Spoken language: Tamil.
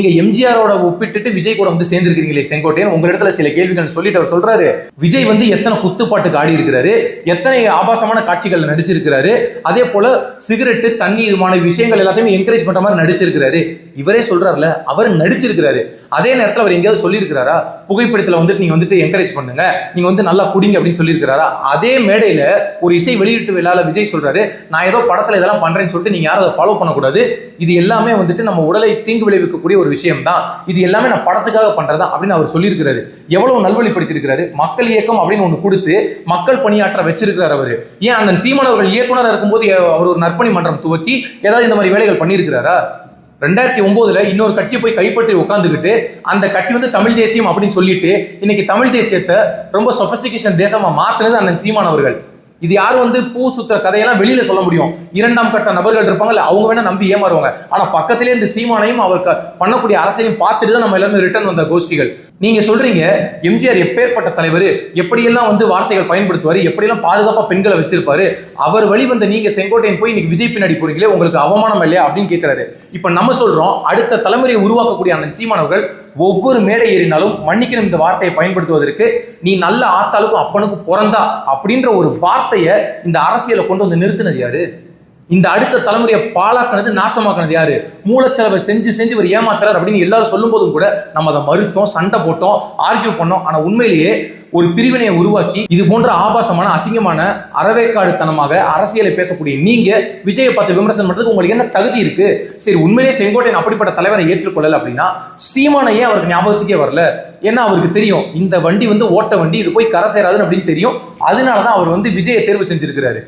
நீங்க எம்ஜிஆரோட ஒப்பிட்டுட்டு விஜய் கூட வந்து சேர்ந்திருக்கிறீங்களே செங்கோட்டையன் உங்க இடத்துல சில கேள்விகள் சொல்லிட்டு அவர் சொல்றாரு. விஜய் வந்து எத்தனை குத்துப்பாட்டுக்கு ஆடி இருக்கிறாரு எத்தனை ஆபாசமான காட்சிகள் நடிச்சிருக்கிறாரு அதே போல சிகரெட்டு தண்ணி இதுமான விஷயங்கள் எல்லாத்தையுமே என்கரேஜ் பண்ற மாதிரி நடிச்சிருக்கிறாரு. இவரே சொல்றாருல அவர் நடிச்சிருக்கிறாரு. அதே நேரத்தில் அவர் எங்கேயாவது சொல்லியிருக்கிறாரா? புகைப்படத்தில் வந்துட்டு நீங்க வந்துட்டு என்கரேஜ் பண்ணுங்க நீங்க வந்து நல்லா குடிங்க அப்படின்னு சொல்லியிருக்கிறாரா? அதே மேடையில ஒரு இசை வெளியீட்டு விழால விஜய் சொல்றாரு நான் ஏதோ படத்துல இதெல்லாம் பண்றேன்னு சொல்லிட்டு நீங்க யாரும் அதை ஃபாலோ பண்ணக்கூடாது. இது எல்லாமே வந்துட்டு நம்ம உடலை தீங்கு விளைவிக்கக்கூடிய ஒரு விஷயம் தான் இது எல்லாமே நான் படத்துக்காக பண்றதா அப்படின்னு அவர் சொல்லியிருக்கிறாரு. எவ்வளவு நல்வழிப்படுத்தியிருக்கிறாரு. மக்கள் இயக்கம் அப்படின்னு ஒன்று கொடுத்து மக்கள் பணியாற்ற வச்சிருக்கிறார் அவர். ஏன் அந்த சீமான் அவர்கள் இயக்குனர் இருக்கும்போது அவர் ஒரு நற்பணி மன்றம் துவக்கி ஏதாவது இந்த மாதிரி வேலைகள் பண்ணியிருக்கிறாரா? ரெண்டாயிரத்தி ஒன்பதுல இன்னொரு கட்சியை போய் கைப்பற்றி உட்காந்துக்கிட்டு அந்த கட்சி வந்து தமிழ் தேசியம் அப்படின்னு சொல்லிட்டு இன்னைக்கு தமிழ் தேசியத்தை ரொம்ப சொஃபஸ்டிகேஷன் தேசமா மாத்துனது அண்ணன் சீமான் அவர்கள். இது யாரும் வந்து பூ சுத்துற கதையெல்லாம் வெளியில சொல்ல முடியும்? இரண்டாம் கட்ட நபர்கள் இருப்பாங்கல்ல அவங்க வேணா நம்பி ஏமாறுவாங்க. ஆனா பக்கத்திலே இந்த சீமானையும் அவர் பண்ணக்கூடிய அரசையும் பார்த்துட்டு தான் நம்ம எல்லாமே ரிட்டர்ன் வந்த கோஷ்டிகள். நீங்க சொல்றீங்க எம்ஜிஆர் எப்பேற்பட்ட தலைவர் எப்படியெல்லாம் வந்து வார்த்தைகள் பயன்படுத்துவாரு எப்படியெல்லாம் பாதுகாப்பா பெண்களை வச்சிருப்பாரு அவர் வழி வந்த நீங்க செங்கோட்டையன் போய் இன்னைக்கு விஜய் பின்னாடி போறீங்களே உங்களுக்கு அவமானம் இல்லையா அப்படின்னு கேட்கிறாரு இப்ப நம்ம சொல்றோம் அடுத்த தலைமுறையை உருவாக்கக்கூடிய அண்ணன் சீமானவர்கள் ஒவ்வொரு மேடை ஏறினாலும் மன்னிக்கணும் இந்த வார்த்தையை பயன்படுத்துவதற்கு நீ நல்ல ஆத்தாளுக்கும் அப்பனுக்கும் பிறந்தா அப்படின்ற ஒரு வார்த்தையை இந்த அரசியலை கொண்டு வந்து நிறுத்தினது யாரு? இந்த அடுத்த தலைமுறையை பாழாக்குனது நாசமாக்குனது யாரு? மூலச்செலவை செஞ்சு செஞ்சு இவர் ஏமாத்துறாரு அப்படின்னு எல்லாரும் சொல்லும் போதும் கூட நம்ம அதை மறுத்தோம் சண்டை போட்டோம் ஆர்கியூ பண்ணோம். ஆனா உண்மையிலேயே ஒரு பிரிவினையை உருவாக்கி இது போன்ற ஆபாசமான அசிங்கமான அறவேக்காடுத்தனமாக அரசியலை பேசக்கூடிய நீங்க விஜயை பார்த்து விமர்சனம் பண்றதுக்கு உங்களுக்கு என்ன தகுதி இருக்கு? சரி உண்மையிலேயே செங்கோட்டையன் அப்படிப்பட்ட தலைவரை ஏற்றுக்கொள்ளல அப்படின்னா சீமானையே அவருக்கு ஞாபகத்துக்கே வரல. ஏன்னா அவருக்கு தெரியும் இந்த வண்டி வந்து ஓட்ட வண்டி இது போய் கரை சேராதுன்னு அப்படின்னு தெரியும். அதனால தான் அவர் வந்து விஜயை தேர்வு செஞ்சிருக்கிறாரு.